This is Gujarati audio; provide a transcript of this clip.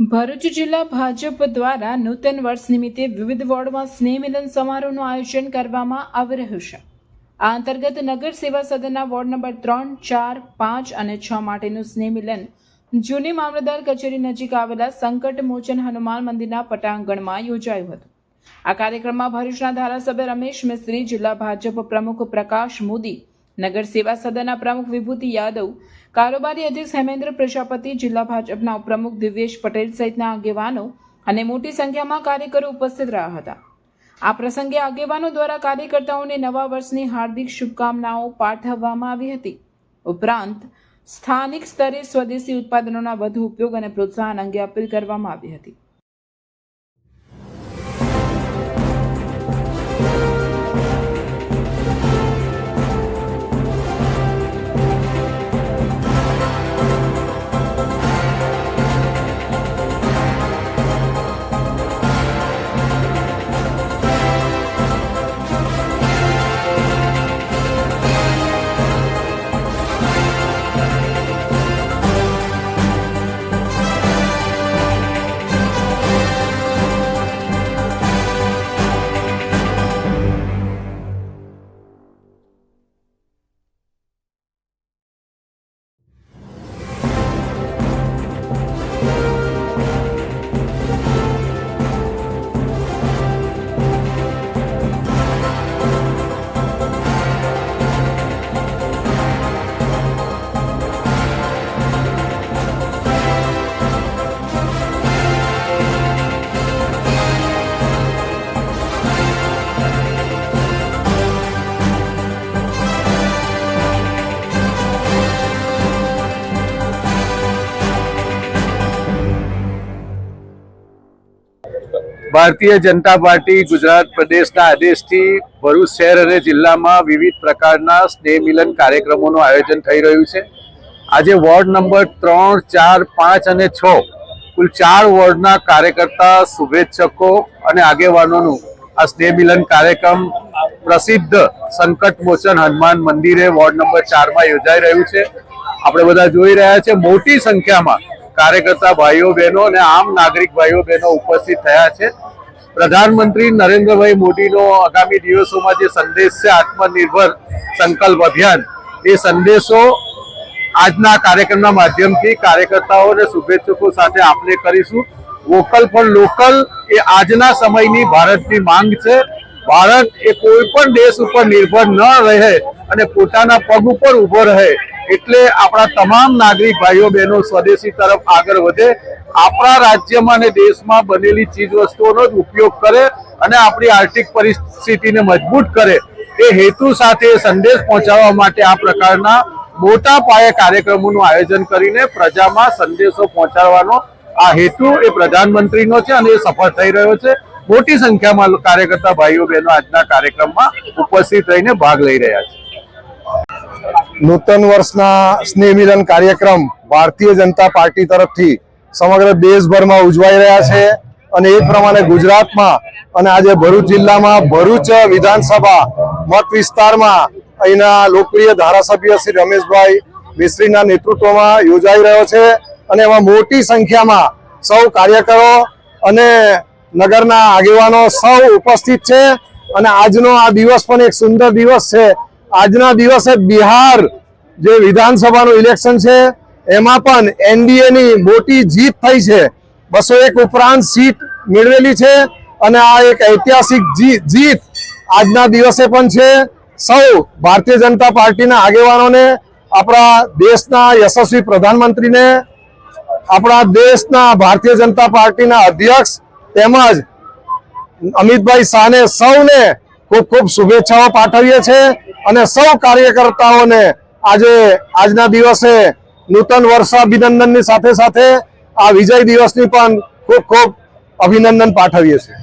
ભરૂચ જિલ્લા ભાજપ દ્વારા નૂતન વર્ષ નિમિત્તે વિવિધ વોર્ડમાં સ્નેહ મિલન સમારોહનું આયોજન કરવામાં આવી રહ્યું છે. આ અંતર્ગત નગર સેવા સદનના વોર્ડ નંબર ત્રણ, ચાર, પાંચ અને છ માટેનું સ્નેહ મિલન જૂની મામલતદાર કચેરી નજીક આવેલા સંકટ મોચન હનુમાન મંદિરના પટાંગણમાં યોજાયું હતું. આ કાર્યક્રમમાં ભરૂચના ધારાસભ્ય રમેશ મિસ્ત્રી, જિલ્લા ભાજપ પ્રમુખ પ્રકાશ મોદી નગર સેવા સદનના પ્રમુખ વિભૂતિ યાદવ, કારોબારી અધ્યક્ષ હેમેન્દ્ર પ્રજાપતિ, જિલ્લા ભાજપના ઉપપ્રમુખ દિવ્યેશ પટેલ સહિતના આગેવાનો અને મોટી સંખ્યામાં કાર્યકરો ઉપસ્થિત રહ્યા હતા. આ પ્રસંગે આગેવાનો દ્વારા કાર્યકર્તાઓને નવા વર્ષની હાર્દિક શુભકામનાઓ પાઠવવામાં આવી હતી. ઉપરાંત, સ્થાનિક સ્તરે સ્વદેશી ઉત્પાદનોના વધુ ઉપયોગ અને પ્રોત્સાહન અંગે અપીલ કરવામાં આવી હતી. ભારતીય જનતા પાર્ટી ગુજરાત પ્રદેશના આદેશથી ભરૂચ શહેર અને જિલ્લામાં વિવિધ પ્રકારના સ્નેહ મિલન કાર્યક્રમોનું આયોજન થઈ રહ્યું છે. આજે વોર્ડ નંબર ત્રણ, ચાર, પાંચ અને છ કુલ ચાર વોર્ડના કાર્યકર્તા, શુભેચ્છકો અને આગેવાનોનું આ સ્નેહ મિલન કાર્યક્રમ પ્રસિદ્ધ સંકટ મોચન હનુમાન મંદિરે વોર્ડ નંબર ચારમાં યોજાઈ રહ્યું છે. આપણે બધા જોઈ રહ્યા છે મોટી સંખ્યામાં કાર્યકર્તા ભાઈઓ બહેનો અને આમ નાગરિક ભાઈઓ બહેનો ઉપસ્થિત થયા છે. પ્રધાનમંત્રી નરેન્દ્રભાઈ મોદીનો આગામી દિવસોમાં જે સંદેશ છે, આત્મનિર્ભર સંકલ્પ અભિયાન, એ સંદેશો આજના કાર્યક્રમના માધ્યમથી કાર્યકર્તાઓ અને શુભેચ્છકો સાથે આપણે કરીશું. વોકલ ફોર લોકલ એ આજના સમયની ભારતની માંગ છે. ભારત એ કોઈ પણ દેશ ઉપર નિર્ભર ન રહે અને પોતાના પગ ઉપર ઊભો રહે એટલે આપણા તમામ નાગરિક ભાઈઓ બહેનો સ્વદેશી તરફ આગળ વધે. આપણા રાજ્યમાં અને દેશમાં બનેલી ચીજ વસ્તુઓનો જ ઉપયોગ કરે અને આપણી આર્થિક પરિસ્થિતિને મજબૂત કરે એ હેતુ સાથે સંદેશ પહોંચાડવા માટે આ પ્રકારના મોટા પાયે કાર્યક્રમોનું આયોજન કરીને પ્રજામાં સંદેશો પહોંચાડવાનો આ હેતુ એ પ્રધાનમંત્રીનો છે અને એ સફળ થઈ રહ્યો છે. મોટી સંખ્યામાં કાર્યકર્તા ભાઈઓ બહેનો આજના કાર્યક્રમમાં ઉપસ્થિત રહીને ભાગ લઈ રહ્યા છે. નૂતન વર્ષના સ્નેહ મિલન કાર્યક્રમ ભારતીય જનતા પાર્ટી તરફથી સમગ્ર દેશભરમાં ઉજવાઈ રહ્યા છે અને એ પ્રમાણે ગુજરાતમાં અને આજે ભરૂચ જિલ્લામાં ભરૂચ વિધાનસભા મત વિસ્તારમાં અહીંના લોકપ્રિય ધારાસભ્ય શ્રી રમેશભાઈ મિસ્ત્રીના નેતૃત્વમાં યોજાઈ રહ્યો છે અને એમાં મોટી સંખ્યામાં સૌ કાર્યકરો અને નગરના આગેવાનો સૌ ઉપસ્થિત છે અને આજનો આ દિવસ પણ એક સુંદર દિવસ છે. આજના દિવસે બિહાર જે વિધાનસભાનું ઇલેક્શન છે એમાં પણ એનડીએ ની મોટી જીત થઈ છે. બસો એક ઉપરાંત સીટ મેળવેલી છે અને આ એક ઐતિહાસિક જીત આજના દિવસે પણ છે. સૌ ભારતીય જનતા પાર્ટીના આગેવાનોને, આપણા દેશના યશસ્વી પ્રધાનમંત્રીને, આપણા દેશના ભારતીય જનતા પાર્ટીના અધ્યક્ષ તેમજ અમિતભાઈ શાહને સૌને ખૂબ ખૂબ શુભેચ્છાઓ પાઠવીએ છીએ અને સૌ કાર્યકર્તાઓને આજે, આજના દિવસે નૂતન વર્ષ અભિનંદનની સાથે સાથે આ વિજય દિવસની પણ ખૂબ ખૂબ અભિનંદન પાઠવીએ છીએ.